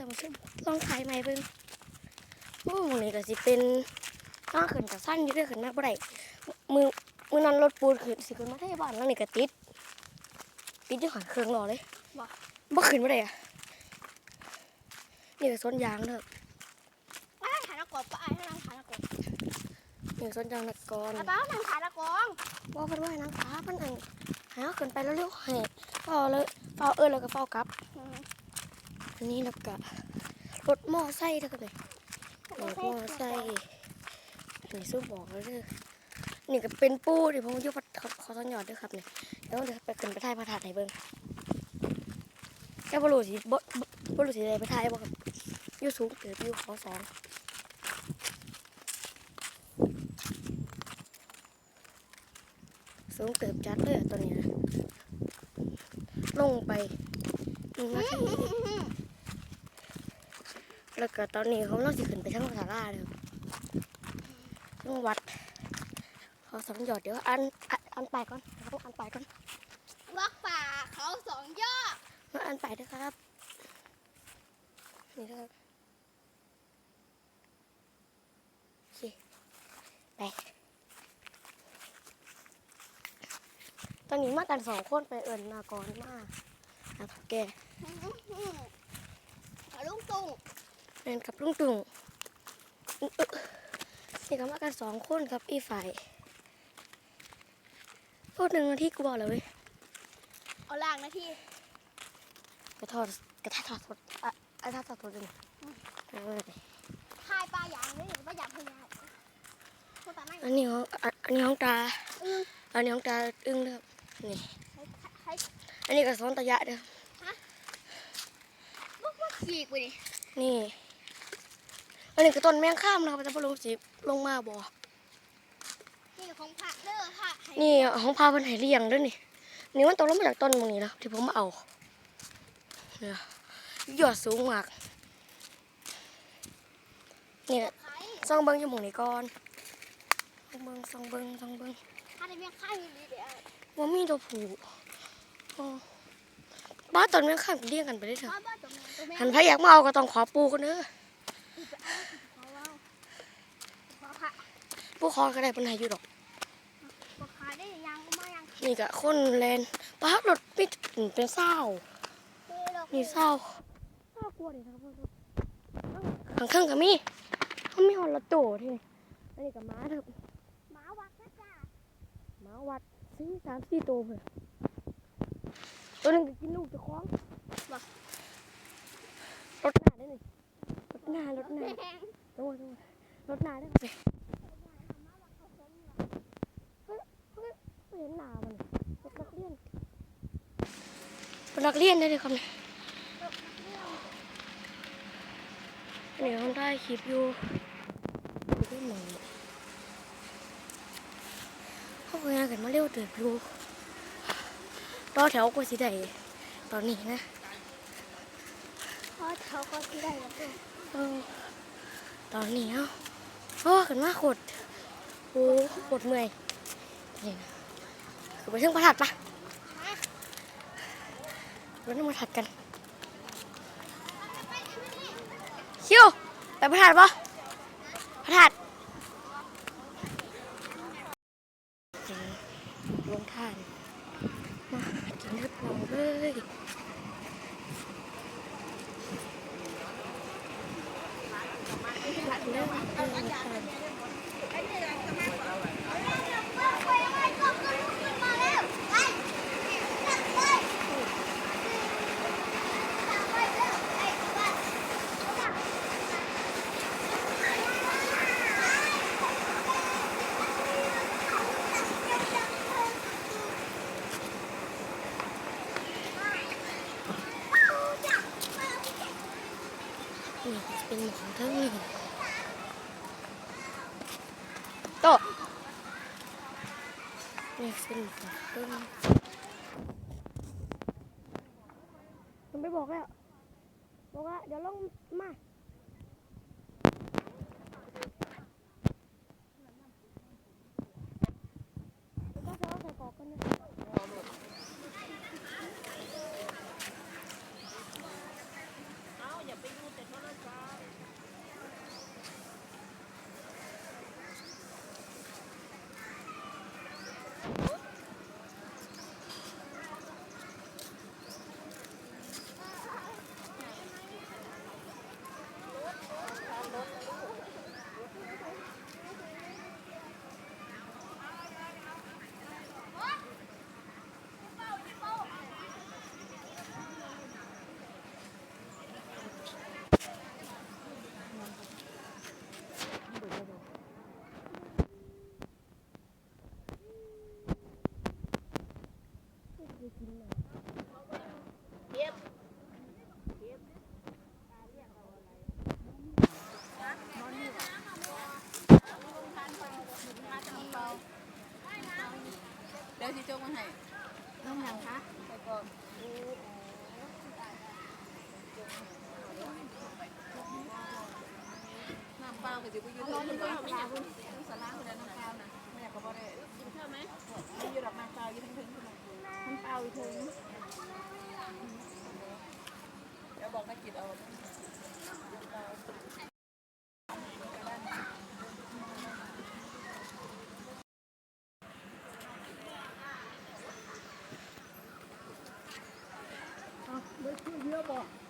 แต่มันคือลองถ่ายใหม่เบิ่งโอ้หมองนี้ก็สิเป็นข้างขึ้นกับสั้นอยู่เด้วยขึ้นมากบ่ได้มือมือนั้นรถปูนขึ้นสิขึ้นมาได้บ้านแล้วนี่ก็ติดติดอยู่ขันเครื่องรอเลยบ่บ่ขึ้นบ่ได้อะนี่ก็สวนยางเด้อว่านั่งขายนักกบป้าไอ้ถ้านั่งขายนักกบนี่ก็สวนยางนักกรไอ้ป้านั่งขายนักกองว่าเพิ่นว่าให้นางฟ้าเพิ่นอันให้เอาขึ้นไปแล้วเร็วๆให้เฝ้าเลยเฝ้าเอิ้นแล้วก็เฝ้ากลับ อันนี้แล้วก็รถหม้อไซค์เด้อครับนี่รถมอไซค์นี่สู้บอกเลยเด้อนี่ก็เป็นปูที่ผมยู่พัดเขาเขาต้นยอดด้วยครับเนี่ยแล้วเดี๋ยวไปขึ้นไปถ่ายพระธาตุให้เบิ่งแค่บ่รู้สิบ่บ่บ่รู้สิได้ไปถ่ายบ่ครับยูสูงเกิดอยู่เขาสองสูงเกิดจัดเลยตัวนี้นะลงไปหนึ่งนาที แล้วก็ตอนนี้เขาเล่าสิขึ้นไปทั้งศาลาเลยทั้งวัดเขาสองหยอดเดี๋ยวอันอันอันไปก่อนเราต้องอันไปก่อนวักป่าเขาสองยอดมาอันไปด้วยครับนี่ครับโอเคไปตอนนี้มากันสองคนไปเอิญมาก่อนมาหาแกเอาลุงตุง เล่นกับลุงตุ่งอึ๊ะอึ๊ะนี่ก็มากันสองคนครับอีฝ่ายพูดหนึ่งนาทีกูบอกเลยเว้ยเอาล่างนะที่กระทอดกระทะทอดสดอะกระทะทอดสดเลยเออทายปลาอย่างนี้หรือปลาอย่างพยาวพวกตาไม่อันนี้ของอันอันนี้ของตาอืมอันนี้ของตาอึ้งเด้อนี่ใช้ใช้อันนี้ก็สอนตะยะเด้อพวกพวกขีกไปดินี่ อันนี้ก็ต้นแมงข้ามนะครับจะพอลงสิลงมาบ่นี่ของพระเด้อพระให้นี่ของพาเพิ่นให้เลี้ยงเด้วยนี่นี่มันตกลงมาจากต้นตรงนี้นะที่ผมมาเอาเนี่ยยอดสูงมากนี่ใครส่องเบิ้งอยู่หมองนี้ก่อนส่องเบิ้งส่องเบิ้งส่องเบิ้งถ้าได้เมียข้างอยู่ดีเดี๋ยวว่ามีตัวผูอ๋อบ้านตอนแม่ข้ามเลี้ยงกันไปได้เถอะบ้าบ้าตัวแม่ตัวแม่หันพระอยากมาเอาก็ต้องขอปูกันเด้อเขาว่าขอพระปูคอก็ได้ปัญหาอยู่ดอกขอขายได้ยังก็มายังนี่ก็คนแลนป้ารถมีเป็นเศร้าเฮ้ยเรานี่เศร้าเศร้ากลัวดิครับข้างข้างๆก็มีเขามีหอดรถตู้ที่นี่อันนี้ก็ม้าเถอะหมาวักนะจ้าม้าวัดสี่สามสี่ตัวเพื่อตัวหนึงก็กินลูกเจะคล้าของรถหน้าได้หนึ่งรถห นารถนาแพงโอ้ยโอ้ยรถนาได้ไหมเห็นหนามันนักเรียนรถนักเรียนได้เลยครับเนี่ยอันนี้เขาได้คลิปอยู่อยู่ที่องเขาเคยานกันมาเร็วเติบอยู่ต่อแถวกว่าสิได้ตอนนี้นะเพราะเขาก็ที่ได้แล้วด้วย ตอนนี้เอ้าโอ้ขึ้นมาขดโอ้ขดเมื่อยนี่นะคือไปเชิงประทัดปะรถน้ำมาถัดกันคิวไปประทัดปะประทัดลงทานมากินเลือดเราเลยเริ่มเดินทาง นี่ก็จะเป็นหมอนเท่านี้ โตะนี่เป็นหมอนมันไปบอกแล้วบอกว่าเดี๋ยวลงมา เดี๋ยวสิจงมาให้น้องหยังคะไปก่อนน้ำเปล่าก็สิไปยืนรออยู่ว่าสาบุญสาราคนนั้นน้ำเปล่านะไม่อยากก็บ่ได้กินข้าวไหมมีอยู่ดอกน้ำเปล่าอยู่ทั้งถึงคุณมันเป่าถึงเดี๋ยวบอกให้กินเอา เ